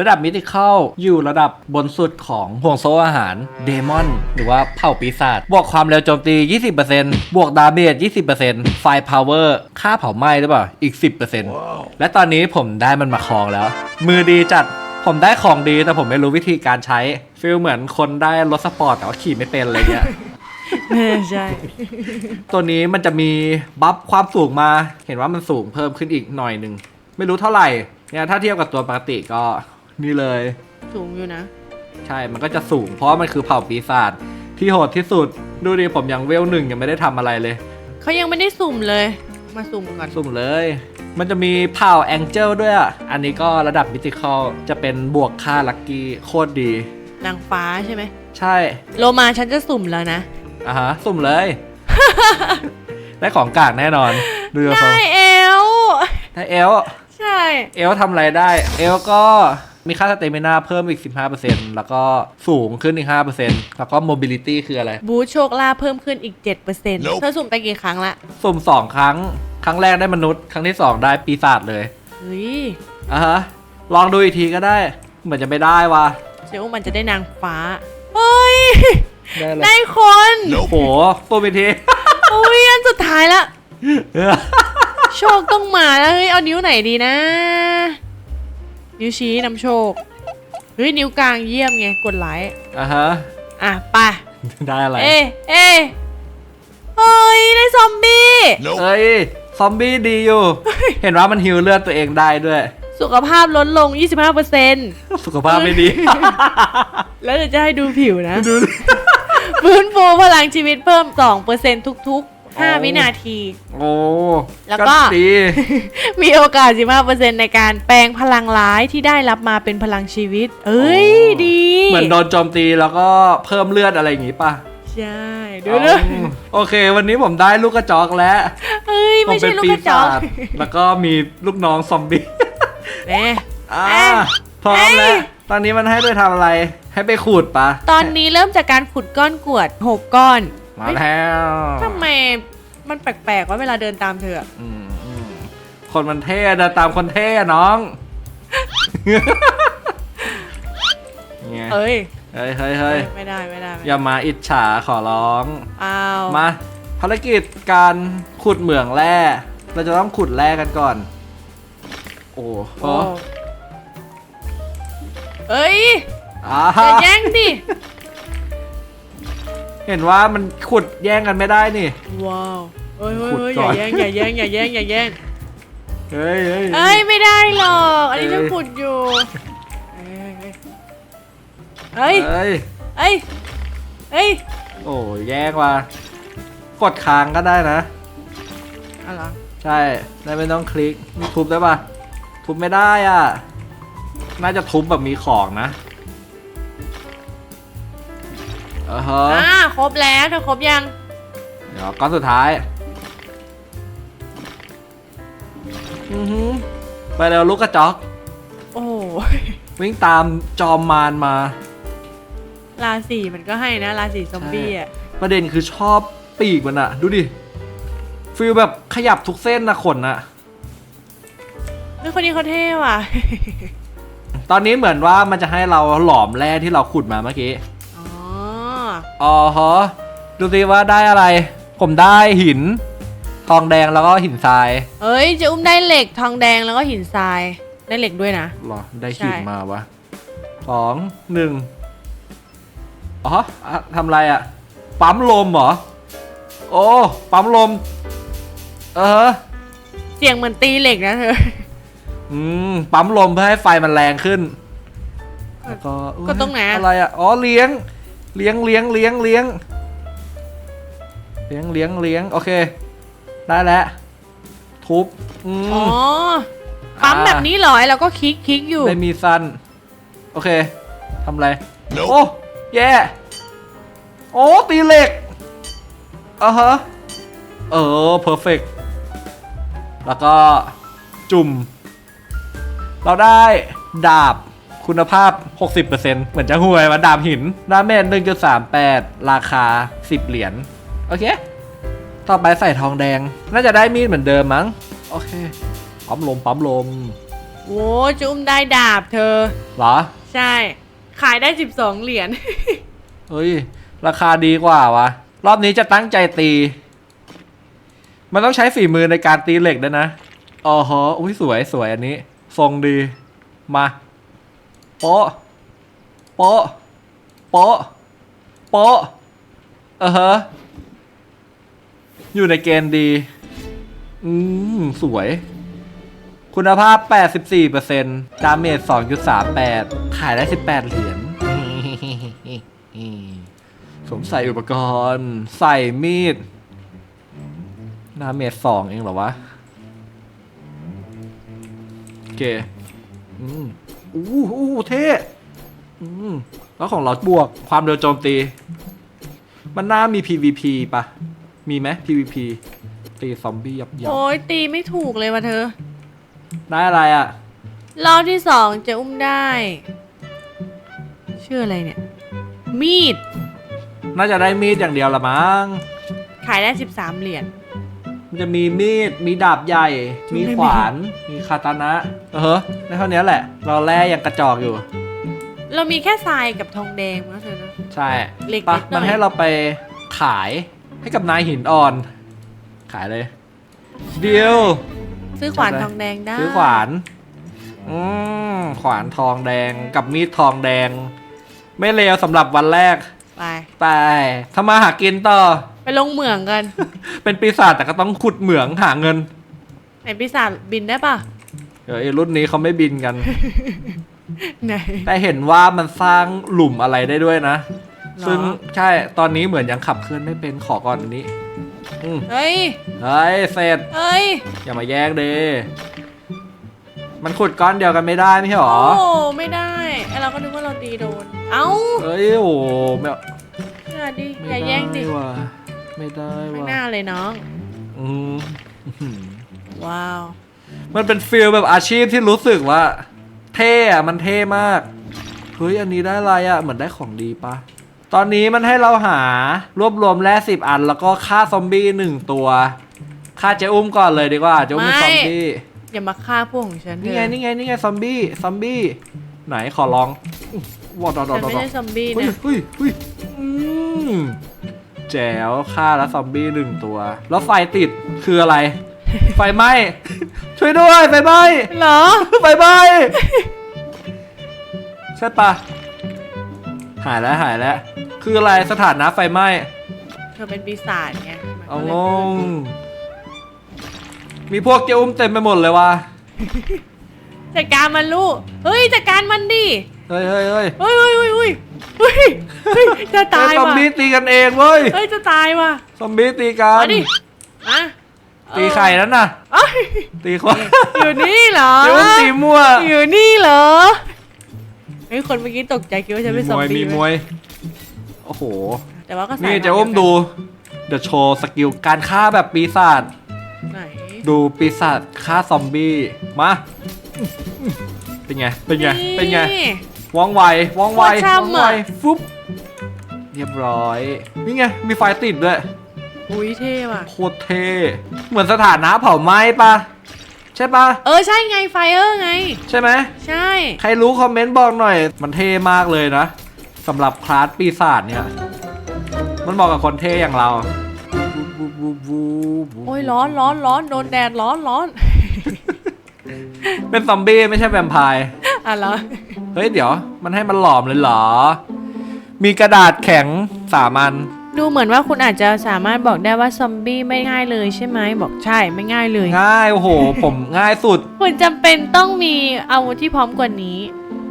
ระดับมิติเข้าอยู่ระดับบนสุดของห่วงโซ่อาหารเดมอน หรือว่าเผ่าปีศาจบวกความเร็วโจมตี 20%บวกดาเมจ20%ไฟพาวเวอร์ค่าเผาไหม้หรือเปล่าอีก 10%และตอนนี้ผมได้มันมาครองแล้ว มือดีจัดผมได้ของดีแต่ผมไม่รู้วิธีการใช้ฟีลเหมือนคนได้รถสปอร์ตแต่ว่าขี่ไม่เป็นอะไรเงี้ยใช่ ตัวนี้มันจะมีบัฟความสูงมา เห็นว่ามันสูงเพิ่มขึ้นอีกหน่อยหนึ่ง ไม่รู้เท่าไหร่เนี่ยถ้าเทียบกับตัวปกติก็ นี่เลย สูงอยู่นะ ใช่มันก็จะสูง เพราะว่ามันคือเผ่าปีศาจที่โหดที่สุด ดูดิผมยังเวลหนึ่งยังไม่ได้ทำอะไรเลย เขายังไม่ได้สุ่มเลย มาสุ่มก่อน สุ่มเลย มันจะมีเผ่าแองเจิลด้วยอะ อันนี้ก็ระดับมิติคอลจะเป็นบวกค่าลัคกี้โคตรดี นางฟ้าใช่ไหม ใช่ โลมาฉันจะสุ่มแล้วนะ อะฮะ สุ่มเลย ได้ของกากแน่นอน ดูจากทรได้งเอล ได้เอล ใช่ เอลทำอะไรได้ เอลก็ มีค่าสเตมินาเพิ่มอีก 15%แล้วก็สูงขึ้นอีก 5%แล้วก็โมบิลิตี้คืออะไร บูธโชคลาภเพิ่มขึ้นอีก 7%เธอสุ่มไปกี่ครั้งละ สุ่ม 2 ครั้ง ครั้งแรกได้มนุษย์ ครั้งที่ 2 ได้ปีศาจเลยเฮ้ยอะฮะ ลองดูอีกทีก็ได้ เหมือนจะไม่ได้ว่ะเชื่อว่ามันจะได้นางฟ้า เฮ้ย ได้เลยได้คนโอ้โหปุ่มอีกทีอุ้ยอันสุดท้ายละ โชคต้องมาแล้วเฮ้ยเอานิ้วไหนดีนะ นิ้วชี้นำโชคเฮ้ยนิ้วกลางเยี่ยมไงกดไลค์อะฮะ อะไปได้อะไร เอ้เอ้เฮ้ยได้ซอมบี้เอ้ย ซอมบี้ดีอยู่ เห็นว่ามันฮิวเลือดตัวเองได้ด้วย สุขภาพลดลง 25%สุขภาพไม่ดี แล้วเดี๋ยวจะให้ดูผิวนะ ดูฟื้นฟูพลังชีวิตเพิ่ม 2%ทุกๆ 5 วินาที โอ้แล้วก็ ดีมีโอกาส 15%ในการแปลงพลังร้ายที่ได้รับมาเป็นพลังชีวิต เอ้ยโอ้ดี เหมือนโดนโจมตีแล้วก็เพิ่มเลือดอะไรอย่างงี้ป่ะ ใช่ดูเลยอืมโอเค วันนี้ผมได้ลูกกระจอกแล้วเอ้ย ผมไม่เป็ใช่นลูกปีกระจอศากจแล้วก็มีลูกน้องซอมบี้ แหม อ่าเอ้ยพร้อมเอ้แล้วยตอนนี้มันให้ไปทำอะไร ให้ไปขูดปะตอนนี้เริ่มจากการขุดก้อนกรวด 6 ก้อน มาแล้วทำไมมันแปลกๆว่าเวลาเดินตามเธออะอืมอืมคนมันเท่เดินตามคนเท่อะน้องเนี่ยเอ้ยเฮ้ยเฮ้ยเฮ้ยไม่ได้ไม่ได้ไม่อได้ย่ามาอิจฉาขอร้อง อ้าวมาภารกิจการขุดเหมืองแร่ เราจะต้องขุดแร่กันก่อน โอ้โหโอ้เอ้ย อ่าอย่าแย่งดิ เห็นว่ามันขุดแย่งกันไม่ได้นี่ ว้าวเฮ้ยเฮ้ยขุดเฮ้ยก่ออน ย่าแย่งอย่าแย่งอย่าแย่งอย่าแย่งเฮ้ยเฮ้ยเอ้ยไม่ได้หรอกอันนี้เอ้จะยขุดอยู่เอ้ยเอ้ยเฮ้ยเอ้ยเอ้ยโอ้ยแย่งว่ะกดค้างก็ได้นะ อะไร ใช่ได้ไม่ต้องคลิกนี่ทุบได้ปะทุบไม่ได้อะ น่าจะทุบแบบมีของนะ ออฮะอ่าครบแล้วเธอครบยัง เดี๋ยวก้อนสุดท้าย อือหือไปเร็วลูกกระจอก โอ้โหวิ่งตามจอมมารมา ราศีมันก็ให้นะ ราศีซอมบี้อะประเด็นคือชอบปีกมันอะดูดิฟีลแบบขยับทุกเส้นนะขนอะเฮ้ยคนนี้เขาเท่ว่ะ ตอนนี้เหมือนว่ามันจะให้เราหลอมแร่ที่เราขุดมาเมื่อกี้ อ๋ออ๋อฮะดูสิว่าได้อะไร ผมได้หิน ทองแดงแล้วก็หินทรายเอ้ยเจะอุ้มได้เหล็กทองแดงแล้วก็หินทรายได้เหล็กด้วยนะ หรอ ได้ใช่หินมาวะสองหนึ่งอ๋ออะทำอะไรอะปั๊มลมเหรอ โอ้ปั๊มลม เออ เสียงเหมือนตีเหล็กนะเธอ อืม ปั๊มลมเพื่อให้ไฟมันแรงขึ้นแล้วก็อุ๊ยก็ตรงไหนอะ อะไรอะอ๋อ เลี้ยง เลี้ยงเลี้ยงเลี้ยงเลี้ยงเลี้ยงเลี้ยงเลี้ยงโอเค ได้แล้วทุบอืมอ๋อปั๊มแบบนี้เหรอไอ้เราก็คลิกคลิกอยู่ ได้มีสั้นโอเคทำอะไร โอ้ แย่ โอ้ ตีเหล็กอะฮะ เออ เพอร์เฟกแล้วก็จุ่ม เราได้ดาบ คุณภาพ 60%เหมือนจะห่วยว่าดาบหินดาเมจ1.38 ราคา 10 เหรียญ โอเค ต่อไปใส่ทองแดง น่าจะได้มีดเหมือนเดิมมั้ง โอเค ปั๊มลม ปั๊มลม โอ้จุ้มได้ดาบเธอ เหรอ ใช่ ขายได้ 12 เหรียญ เฮ้ย ราคาดีกว่าวะ รอบนี้จะตั้งใจตี มันต้องใช้ฝีมือในการตีเหล็กด้วยนะ อ๋อฮะอุ้ยสวยสวยอันนี้ ทรงดี มา โป๊ะโป๊ะโป๊ะโปะเออฮะอยู่ในเกณฑ์ดี อืม สวย คุณภาพ 84%ดาเมจ 2.38 ขายได้ 18 เหรียญสวมใส่อุปกรณ์ ใส่มีดดาเมจ 2 เองเหรอวะ โอเค อืม อู้หูเท่อืมแล้วของเราบวกความเร็วโจมตี มันน่ามี PVP ปะมีไหม PVP ตีซอมบี้ยับยับโอ้ยตีไม่ถูกเลยว่ะเธอ ได้อะไรอะ รอบที่สองจะอุ้มได้ ชื่ออะไรเนี่ย มีด น่าจะได้มีดอย่างเดียวละมั้ง ขายได้ 13 เหรียญ มันจะมีมีด มีดาบใหญ่จุ๊บมีได้ไหมขวาน มีคาตานะ เออได้เท่านี้แหละ เราแล่ยังกระจอกอยู่ เรามีแค่ทรายกับทองแดงมั้งเธอนะใช่เล็กๆปะหน่อยมันให้เราไปขายให้กับนายหินอ่อน ขายเลยเดียว ซื้อขวานจัดเลยทองแดงได้ ซื้อขวาน อืมขวานทองแดงกับมีดทองแดง ไม่เลวสำหรับวันแรก ไป ไปทำมาหากินต่อ ไปลงเหมืองกัน เป็นปีศาจแต่ก็ต้องขุดเหมืองหาเงินไหนปีศาจบินได้ปะเดี๋ยวไอ้รุ่นนี้เขาไม่บินกัน ไหน แต่เห็นว่ามันสร้างหลุมอะไรได้ด้วยนะ หรอ ซึ่งใช่ตอนนี้เหมือนยังขับเคลื่อนไม่เป็นขอก่อนอันนี้อืมเฮ้ยเฮ้ยเสร็จ เฮ้ยอย่ามาแย่งเดมันขุดก้อนเดียวกันไม่ได้ไม่ใช่หรอ โอ้ไม่ได้ไอเราก็นึกว่าเราตีโดน เอ้าเอ้ยโอ้ไม่เอาอย่าดิไม่อย่าได้แย่งดิว่ะ ไม่ได้ไม่ว่ะน่าเลยน้อง อืมอื้อหือว้าว มันเป็นฟิลแบบอาชีพที่รู้สึกว่า เท่อะมันเท่มาก เฮ้ย อันนี้ได้อะไรอะเหมือนได้ของดีปะ ตอนนี้มันให้เราหารวบรวมแร่สิบอัน แล้วก็ฆ่าซอมบี้หนึ่งตัวฆ่าเจ้อุ้มก่อนเลยดีกว่าเจ้อุ้มเป็นซอมบี้ อย่ามาฆ่าพวกของฉันเถนี่ไงอะนี่ไงนี่ไงซอมบี้ซอมบี้ไหนขอลองว้าวดอดอฉันดอไม่ดอใช่ซอมบี้เฮ้ยนะเฮ้ยเฮ้ยอืม แจ๋วฆ่าแล้วซอมบี้หนึ่งตัว แล้วไฟติดคืออะไร ไฟไหม้ ช่วยด้วยไฟไหม้เหรอไฟไหม้ใช่ปะหายแล้วหายแล้ว คืออะไรสถานะไฟไหม้เธอเป็นปีศาจไงมันเอาก็งเลยงมีพวกเจ้าอุ้มเต็มไปหมดเลยว่ะจัดการมันลูกเฮ้ยจัดการมันดิ เฮ้ยเฮ้ยเฮ้ยเฮ้ยเฮ้ยเฮ้ยเฮ้ยเฮ้ยเฮ้ยจะตายเฮ้ซอมว่ะบี้ตีกันเองเว้ยเฮ้ยจะตายว่ะซอมบี้ตีกันมาดิอะตีไข่นั้นน่ะ เอ้ยตีควายอยู่นี่เหรอเจ้าอุ้มตีมั่วอยู่นี่เหรอเฮ้ยคนเมื่อกี้ตกใจคิดว่าจะเป็นมีซมอมวยบี้มีมวย โอ้โห แต่ว่าก็ใส่นี่เจะอุ้มดูเดี๋ยวโชว์สกิลการฆ่าแบบปีศาจ ไหนดูปีศาจฆ่าซอมบี้ มา เป็นไง เป็นไง เป็นไง ว่องไวว่องไวโคตรช่ำว่องไวอะ ฟุ๊บเรียบร้อย นี่ไง มีไฟติดด้วย อุ้ยเท่ว่ะ โคตรเท่เหมือนสถานะเผาไหม้ปะใช่ปะเออใช่ไงไฟเออร์ไง ใช่ไหม ใช่ ใครรู้คอมเมนต์บอกหน่อย มันเท่มากเลยนะสำหรับคลาสปีศาจเนี่ย มันเหมาะกับคนเท่อย่างเราโอ้ยร้อนร้อนร้อนโดนแดดร้อนร้อนเป็นซอมบี้ไม่ใช่แวมไพร์อะเหรอ เฮ้ยเดี๋ยว มันให้มันหลอมเลยเหรอ มีกระดาษแข็งสามัน ดูเหมือนว่าคุณอาจจะสามารถบอกได้ว่าซอมบี้ไม่ง่ายเลยใช่ไหมบอกใช่ไม่ง่ายเลย ง่ายโอ้โห ผมง่ายสุด คุณจำเป็นต้องมีอาวุธที่พร้อมกว่านี้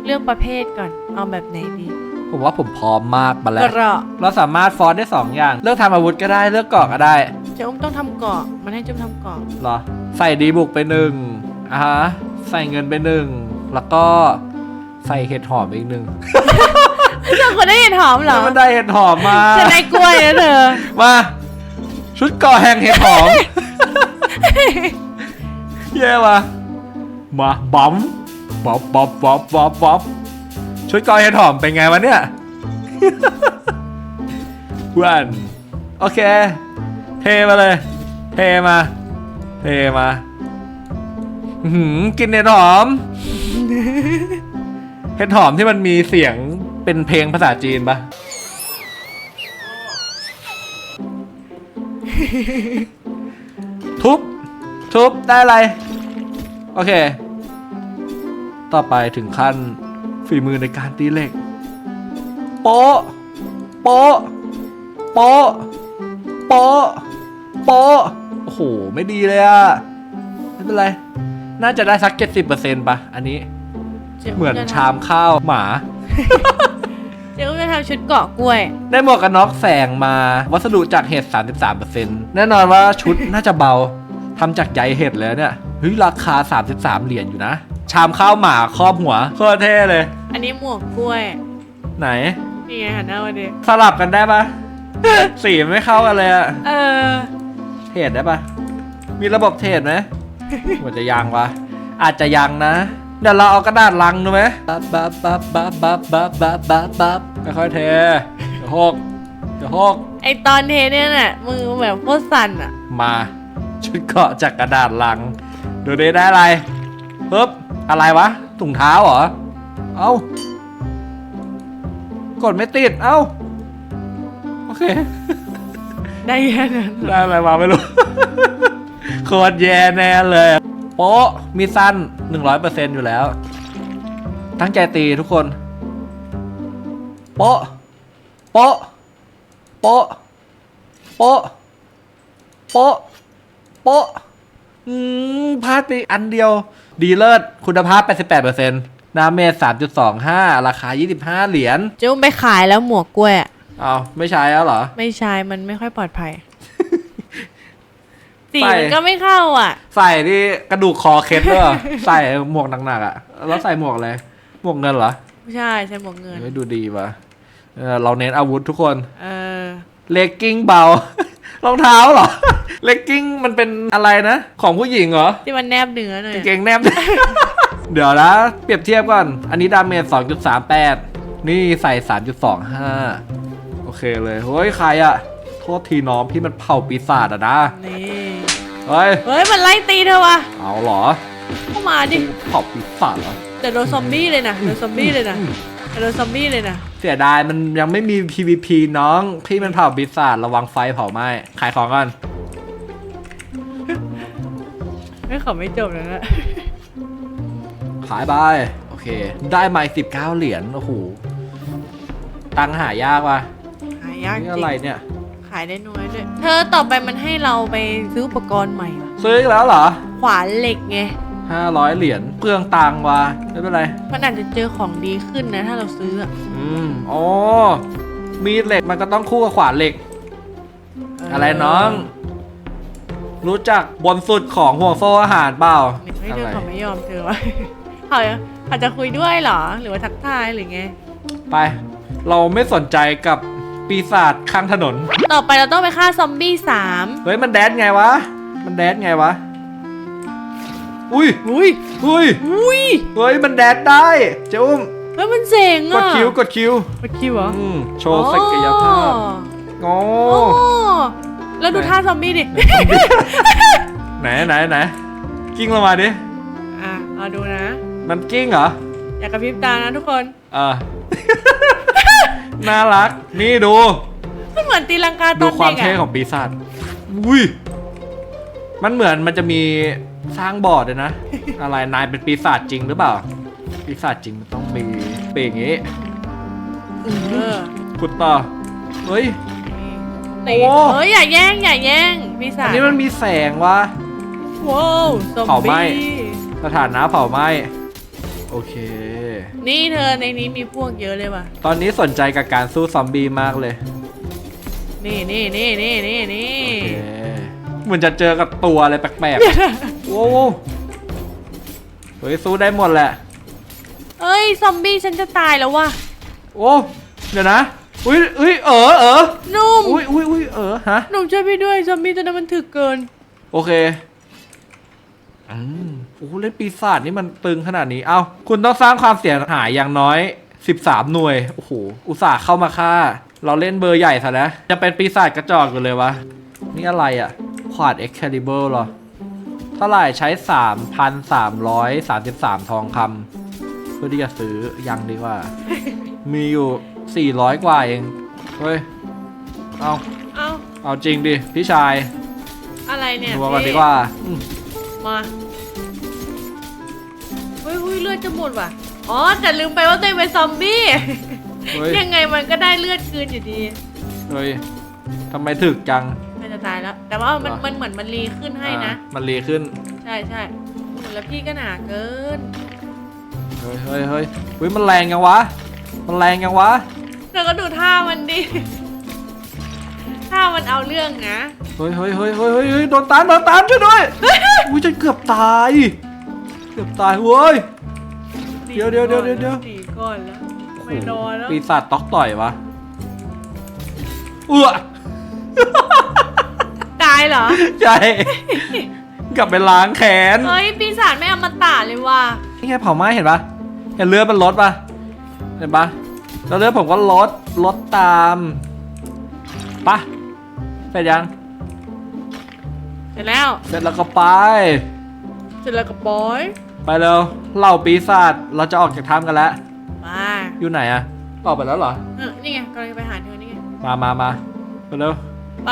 เลือกประเภทก่อนเอาแบบไหนดีผมว่าผมพร้อมมากมาแล้กวระเราสามารถฟอร์สได้สองอย่าง เลือกทำอาวุธก็ได้เลือกเกาะก็ได้เจะอุ้มต้องทำเกาะมันให้จุ้มทำเกาะเหรอ ใส่ดีบุกไปหนึ่งอะฮะใส่เงินไปหนึ่งแล้วก็ ใส่เห็ดหอมอีกหนึ่งเจ้าคนได้เห็นหอมเหรอแล้วมันได้เห็ดหอมมาฉันได้กล้วยนะเธอ มา ชุดเกาะแห่งเห็ดหอมเย่ว่ะมาบัมบ๊อบบ๊อบบ๊อบบ๊อบบ๊อบชุดเกาะเห็ดหอมเป็นไงวะเนี่ยเพื่อนโอเค เทมาเลย เทมา เทมาอื้อหือกินเห็ดหอม เห็ดหอมที่มันมีเสียงเป็นเพลงภาษาจีนปะทุบ ทุบ ได้อะไร โอเค ต่อไปถึงขั้นฝีมือในการตีเหล็ก โป๊ะ โป๊ะ โป๊ะ โป๊ะ โป๊ะ โอ้โห ไม่ดีเลยอะไม่เป็นไร น่าจะได้สักเจ็ดสิบเปอร์เซ็นต์ป่ะอันนี้จ๊ เหมือนจะทำชามข้าวหมา เจ๊อุ้มจะทำชุดเกาะกล้วย ได้หมวกกันน็อกแสงมาวัสดุจากเห็ด 33%แน่นอนว่าชุดน่าจะเบาทำจากใยเห็ดเลยเนี่ยเฮ้ยราคา 33 เหรียญอยู่นะ ชามข้าวหมาครอบหัวโคตรเท่เลย อันนี้หมวกกล้วย ไหน นี่ไงหันหน้ามาดิสลับกันได้ปะ สีไม่เข้ากันเลยอะเออ เทรดได้ปะมีระบบเทรดไหมว่าจะยังวะอาจจะยังนะ เดี๋ยวเราเอากระดาษลังดูไหมบับบับบับบับบับบับบับบับบับค่อยๆเทเดี๋ยวหกเดี๋ยวหกไอตอนเทเนี่ยน่ะมือแบบโคตรสั่นอะ มาชุดเกาะจากกระดาษลัง ดูไดิได้อะไรปึ๊บอะไรวะถุงเท้าเหรอ เอ้ากดไม่ติด เอ้า โอเค ได้แค่นั้นได้อะไรมาไม่รู้ โคตรแย่แน่เลย โป๊ะมีสั้น100%อยู่แล้ว ตั้งใจตีทุกคน โป๊ะ โป๊ะ โป๊ะ โป๊ะ โป๊ะ โป๊ะอืมพลาดไปอันเดียว ดีเลิศคุณภาพ 88%ดาเมจ3.25 ราคา 25 เหรียญเจ๊อุ้มไปขายแล้วหมวกกล้วยอะเอาไม่ใช้แล้วเหรอ ไม่ใช่มันไม่ค่อยปลอดภัย สีใส่มันก็ไม่เข้าอะ ใส่ที่กระดูกคอเคล็ดด้วยเหรอใส่หมวกหนักๆอะ แล้วใส่หมวกอะไร หมวกเงินเหรอไม่ใช่ใช่หมวกเงินเฮ้ยดูดีว่ะเออเราเน้นอาวุธทุกคน เออ เลกกิ้งเบารองเท้าเหรอ เลกกิ้งมันเป็นอะไรนะ ของผู้หญิงเหรอ ที่มันแนบเนื้อหน่อยกางอะเกงแนบ เดี๋ยวนะ เปรียบเทียบก่อน อันนี้ดาเมจ2.38 นี่ใส่ 3.25 โอเคเลย เฮ้ย ใครอะโทษทีน้องพี่มันเผาปีศาจอะนะนี่ เฮ้ย เฮ้ยมันไล่ตีเธอวะเอาเหรอเข้ามาดิเผาปีศาจเหรอ แต่โดนซอมบี้เลยนะโดนซอมบี้เลยนะแต่โดนซอมบี้เลยนะเสียดายมันยังไม่มี PVP น้อง พี่มันเผาปีศาจระวังไฟเผาไหม้ขายของก่อนไม่ขอไม่จบแล้วนะขายไปโอเค ได้มาสิบเก้าเหรียญโอ้โหตังค์หายากว่ะหายากจนี่ริอะไรงเนี่ย ขายได้น้อยด้วย เธอต่อไปมันให้เราไปซื้ออุปกรณ์ใหม่ว่ะซื้ออีกแล้วเหรอ ขวานเหล็กไงห้าร้อยเหรียญเปลืองตังค์ว่ะไม่เป็นไร มันอาจจะเจอของดีขึ้นนะ ถ้าเราซื้ออะอืมอ๋อมีดเหล็กมันก็ต้องคู่กับขวานเหล็ก อะไรน้อง รู้จักบนสุดของห่วงโซ่อาหารเปล่าไม่อะเธอไรเขาไม่ยอมเธอวะเขาเขาจะคุยด้วยเหรอ หรือว่าทักทายหรือไง ไป เราไม่สนใจกับ ปีศาจข้างถนน ต่อไปเราต้องไปฆ่าซอมบี้สามเฮ้ย มันแดดไงวะ มันแดดไงวะ อุ้ย อุ้ย อุ้ย อุ้ย เฮ้ย มันแดดได้เจ้าอุ้มเฮ้ยมันเจ๋งกอะดคิว กดคิว กดคิวเหรออืม โชว์ศักยภาพโอ้โอ้แล้วดูท่าซอมบี้ดิ ไหนไหนไหนกิ้งลงมาดิ อะเอาดูนะ มันกิ้งเหรอ อย่ากระพริบตานะทุกคนเออ น่ารัก นี่ดู มันเหมือนตีลังกาตดูอนความเด็กเท่อะของปีศาจอุ้ย มันเหมือนมันจะมีสร้างบอร์ดเลยนะ อะไร นายเป็นปีศาจจริงหรือเปล่า ปีศาจจริงมันต้องมีเป็นอย่างงี้เออขุดต่อ เฮ้ยตีโอ้ เฮ้ยอย่าแย่งอย่าแย่งพี่สาอันวนี้มันมีแสงวะ ว้าวซอมเผาไหม้ บี้สถานะเผาไหม้ โอเค นี่เธอในนี้มีพวกเยอะเลยว่ะ ตอนนี้สนใจกับการสู้ซอมบี้มากเลยนี่นี่นี่นี่นี่นี่โอเคเหมือนจะเจอกับตัวอะไรแปลกๆโอ้โหเฮ้ยสู้ได้หมดแหละเอ้ยซอมบี้ฉันจะตายแล้วว่ะโอ้เดี๋ยวนะอุ้ยอุ้ยเออเออนุ่มอุ้ยอุ้ยอุ้ยเออฮะหนุ่มช่วยพี่ด้วยซอมบี้ตัวนั้นมันถึกเกิน โอเคอืม โอ้โหเล่นปีศาจนี่มันตึงขนาดนี้ เอ้าคุณต้องสร้างความเสียหายอย่างน้อย 13 หน่วย โอ้โห อุตส่าห์เข้ามาฆ่า เราเล่นเบอร์ใหญ่ซะแล้ว จะเป็นปีศาจกระจอกอยู่เลยวะ นี่อะไรอะ่ะขวาด Excalibur เหรอทท่าไหร่ใช้ 3,333 ทองคำเพื่อที่จะซื้อยังดีกว่า มีอยู่ 400 กว่าเอง เฮ้ย เอาเอ้าเอาจริงดิ พี่ชายอะไรเนี่ยดูกันพี่ดีกว่าอืมมา เฮ้ยเฮ้ยเลือดจะหมดว่ะ อ๋อแต่ลืมไปว่าตัวเองเป็นซอมบี้ เฮ้ย ยังไงมันก็ได้เลือดคืนอยู่ดี เฮ้ยทำไมถึกจัง มันจะตายแล้ว แต่ว่ามันเหรอ มันเหมือนมันรีขึ้นให้นะ อ่ามันรีขึ้น ใช่ใช่โอ้แล้วพี่ก็หนาเกิน เฮ้ยเฮ้ยเฮ้ยเฮ้ยมันแรงยังวะ มันแรงยังวะแล้วก็ดูท่ามันดิ ท่ามันเอาเรื่องนะ เฮ้ยเฮ้ยเฮ้ยเฮ้ยเฮ้ยเฮ้ยโดนตามโดนตามช่วยด้วย อุ้ยฉันเกือบตาย เกือบตายเว้ย เดี๋ยวเดี๋ยวเดี๋ยวเดี๋ยวเดี๋ยว สี่ก่อนแล้วไม่รอแล้วปีศาจต๊อกต่อยวะเอื้อตายเหรอ ใช่ กลับไปล้างแขนเฮ้ยปีศาจไม่เอามาตาเลยว่ะนี่ไงเผาไหม้เห็นปะเห็นเลือดมันลดปะเห็นปะแล้วเลือดผมก็ลดลดตามปะเสร็จยังเสร็จแล้ว เสร็จแล้วก็ไป เสร็จแล้วกับบอย ไปเร็วเหล่าปีศาจเราจะออกจากถ้ำกันแล้ว มาอยู่ไหนอะออกไปแล้วเหรอ เออนี่ไงกำลังจะไปหาเธอนี่ไง มามามาไปเร็ว ไป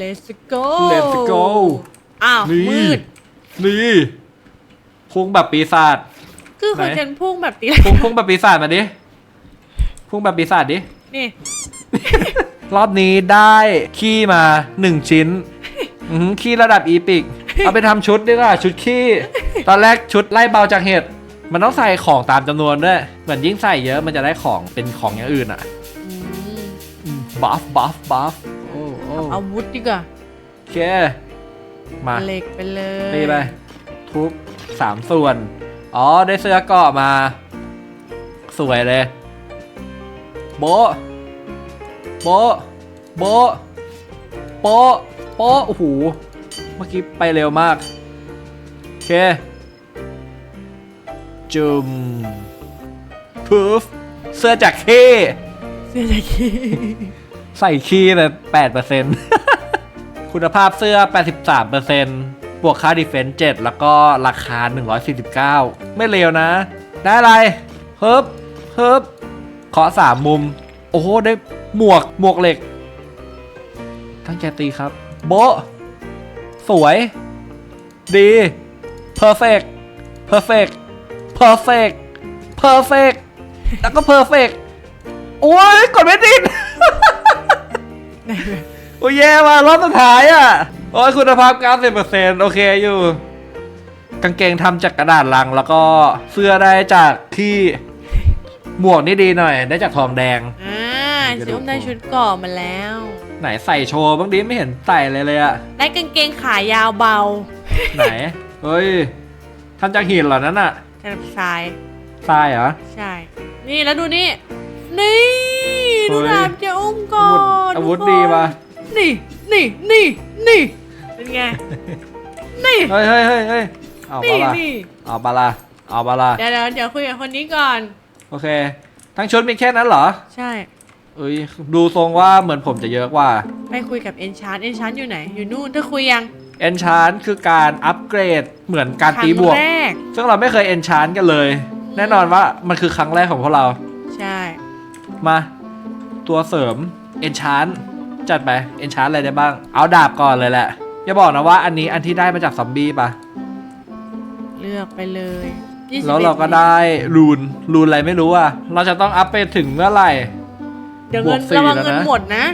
let's go Let's go อ้าวนี่ มืด นี่พุ่งแบบปีศาจ คือคนไหนฉันพุ่งแบบตีพุ่งพุ่งแบบปีศาจมาดิพุ่งแบบปีศาจดิ นี่ รอบนี้ได้ขี้มาหนึ่งชิ้น อื้อหือขี้ระดับอีพิก เอาไปทำชุดดีกว่าชุดขี้ ตอนแรกชุดไล่เบาจากเห็ด มันต้องใส่ของตามจำนวนด้วย เหมือนยิ่งใส่เยอะมันจะได้ของเป็นของอย่างอื่นอะอืมบัฟบัฟบัฟโอ้โอ้อาวุธดีกว่าโอเค มาเหล็กไปเลยตีไปทุบสามส่วน อ๋อได้เสื้อเกราะมา สวยเลย โบะโบะโบะโปะโปะโอ้โห เมื่อกี้ไปเร็วมาก โอเค จุมพูฟเสื้อจากขี้เสื้อจากกี้ใส่ขี้แบบแปดเปอร์เซ็นต์ คุณภาพเสื้อ 83เปอร์เซ็นต์บวกค่าดีเฟนซ์7แล้วก็ราคา 149 ไม่เลวนะ ได้อะไรเฮิบเฮิบขอสามมุม โอ้โห ได้หมวก หมวกเหล็ก ตั้งใจตีครับ โบะ สวย ดี perfect perfect perfect perfect แล้วก็ perfect โอ้ยกดไม่ติดไหนเลยโอ้ยแย่มารอบสุดท้ายอะ โอ้ยคุณภาพ 90%โอเคอยู่ กางเกงทำจากกระดาษลัง แล้วก็เสื้อได้จากที่หมวกนี่ดีหน่อย ได้จากทองแดง อ่าซิอุ้มได้ชุดเก่อมาแล้ว ไหนใส่โชว์บ้างดิไม่เห็นใส่เลยเลยอะได้กางเกงขายาวเบาไหน เฮ้ยทำจากหินเหรอนั่นอะใช่ทรายทรายเหรอ ใช่ นี่แล้วดูนี่ นี่เฮ้ดูยดาบเจะอุ้มก่ออาวุธนอาวุธดีป่ะนี่ นี่ นี่ นี่ เป็นไง นี่ เฮ้ยเฮ้ยเฮ้ยเฮ้ยเอานี่บาละนี่เอาบาละเอาบาละเดี๋ยวเดี๋ยวเดี๋ยวคุยกับคนนี้ก่อน โอเค ทั้งชุดมีแค่นั้นเหรอ ใช่ เอ้ยดูทรงว่าเหมือนผมจะเยอะกว่าไปคุยกับเอนชานเอนชานอยู่ไหน อยู่นู่นเธอคุยยังเอนชานคือการอัปเกรดเหมือนการตีบวก ครั้งแรก ซึ่งเราไม่เคยเอนชานกันเลย แน่นอนว่ามันคือครั้งแรกของพวกเราใช่ มา ตัวเสริมเอนชานจัดไปเอนชานอะไรได้บ้าง เอาดาบก่อนเลยแหละอย่าบอกนะว่าอันนี้อันที่ได้มาจากซอมบี้ปะเลือกไปเลย21แล้วเราก็ได้รูนรูนอะไรไม่รู้อะเราจะต้องอัพไปถึงเมื่อไหร่ เดี๋ยวเงินบวกสี่ระวังแล้วนะ เงินหมดนะ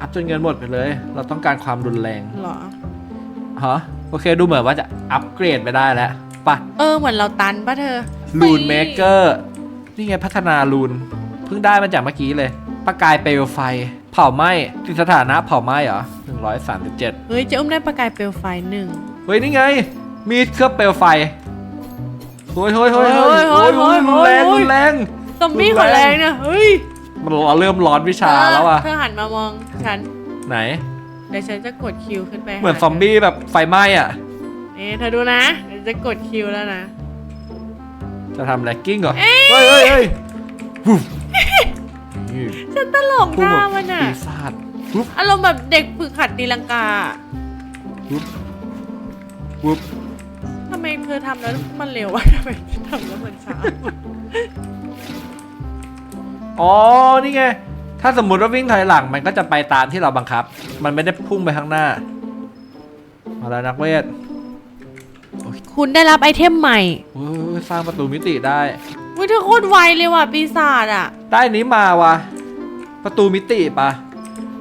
อัพจนเงินหมดไปเลย เราต้องการความรุนแรงเหรอ ฮะโอเคดูเหมือนว่าจะอัปเกรดไปได้แล้วปะเออเหมือนเราตันปะเธอรูนเมเกอร์นี่ไงพัฒนารูนเพิ่งได้มาจากเมื่อกี้เลย ประกายเปลวไฟ เผาไหม้ติดสถานะเผาไหม้เหรอ137 เฮ้ยเจะอุ้มได้ประกายเปลวไฟหนึ่ง เฮ้ยนี่ไง มีเครื่องเปลวไฟเฮ้ยเฮ้ยเฮ้ยเฮ้เฮ้ยยเฮ้โอ้ยยเฮ้ยรุนแรงเฮ้ยรุนแรงซอมบี้รุขอนแรงแรงเนี่ยเฮ้ยมัน เริ่มร้อนวิชาแล้วอะเธอหันมามองฉัน ไหน เดี๋ยวฉันจะกดคิวขึ้นไปเหมือนซอมบี้แบบไฟไหม้อะนี่เธอดูนะเดี๋ยวจะกดคิวแล้วนะ จะทำแร็กกิ้งเหรอ เฮ้ยเฮ้ยเฮ้ยวู้นี่ฉันตลกพวหกน้าแบบมันอะปีศาจวู้อารมณ์แบบเด็กฝึกหัดตีลังกาววุบวุบทำไมเธอทำแล้วมันเร็ววะทำไมทำแล้วมันช้า อ๋อ นี่ไง ถ้าสมมุติว่าวิ่งถอยหลังมันก็จะไปตามที่เราบังคับ มันไม่ได้พุ่งไปข้างหน้า มาแล้วนักเวทคุณได้รับไอเทมใหม่โอ้ยสร้างประตูมิติได้วิเธอโคตรไวเลยว่ะปีศาจอะ ได้อันนี้มาวะประตูมิติปะ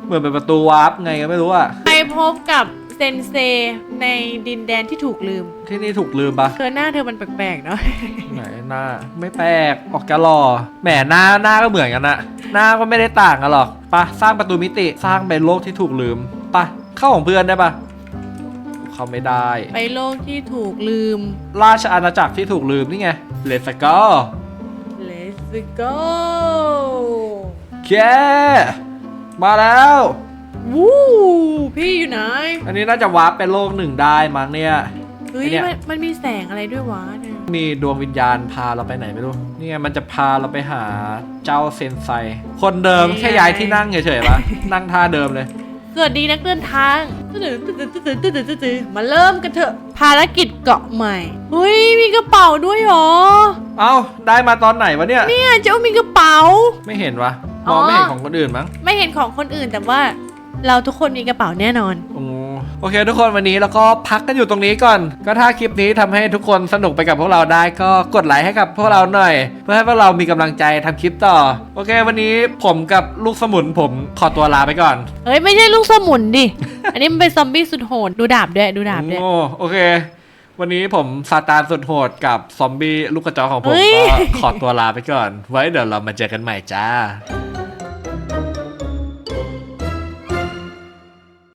เหมือนเป็นประตูวาร์ปไงก็ไม่รู้อะไปพบกับเซนเซในดินแดนที่ถูกลืม ที่นี่ถูกลืมปะเธอหน้าเธอมันแปลกๆเนาะ ไหนหน้า ไม่แปลกออกจะหล่อแหมหน้าหน้าก็เหมือนกันนะหน้าก็ไม่ได้ต่างกันหรอกปะสร้างประตูมิติสร้างเป็นโลกที่ถูกลืมปะเข้าของเพื่อนได้ปะเข้าไม่ได้ ไปโลกที่ถูกลืม ราชอาณาจักรที่ถูกลืมนี่ไง Let's go Let's go แกมาแล้ว วู้พี่อยู่ไหนอันนี้น่าจะวาร์ปเป็นโลกหนึ่งได้มั้งเนี่ยเฮ้ยไอ้เนี่ยมันมันมีแสงอะไรด้วยวะเนี่ยมีดวงวิญญาณพาเราไปไหนไม่รู้นี่ไงมันจะพาเราไปหาเจ้าเซนไซ คนเดิมแค่ย้ายที่นั่งเฉยๆปะนั่งท่าเดิมเลย สวัสดีนักเดินทางตื่นตื่นตื่นตื่นตื่นตื่นตื่นมาเริ่มกันเถอะภารกิจเกาะใหม่เฮ้ยมีกระเป๋าด้วยเหรอเอ้าได้มาตอนไหนวะเนี่ยเนี่ยเจ้ามีกระเป๋า ไม่เห็นวะมอ๋องอไม่เห็นของคนอื่นมั้ง ไม่เห็นของคนอื่นแต่ว่า เราทุกคนมีกระเป๋าแน่นอนโอ้โอเค ทุกคนวันนี้เราก็พักกันอยู่ตรงนี้ก่อน ก็ถ้าคลิปนี้ทำให้ทุกคนสนุกไปกับพวกเราได้ก็กดไลค์ให้กับพวกเราหน่อย เพื่อให้พวกเรามีกำลังใจทำคลิปต่อ โอเค วันนี้ผมกับลูกสมุนผมขอตัวลาไปก่อนเฮ้ยไม่ใช่ลูกสมุนดิ อันนี้มันเป็นซอมบี้สุดโหดดูดาบด้วยดูดาบด้วย โอ้โอเค วันนี้ผมซาตานสุดโหดกับซอมบี้ลูกกระจอกของผมเฮ้ย ก็ขอตัวลาไปก่อน ไว้เดี๋ยวเรามาเจอกันใหม่จ้า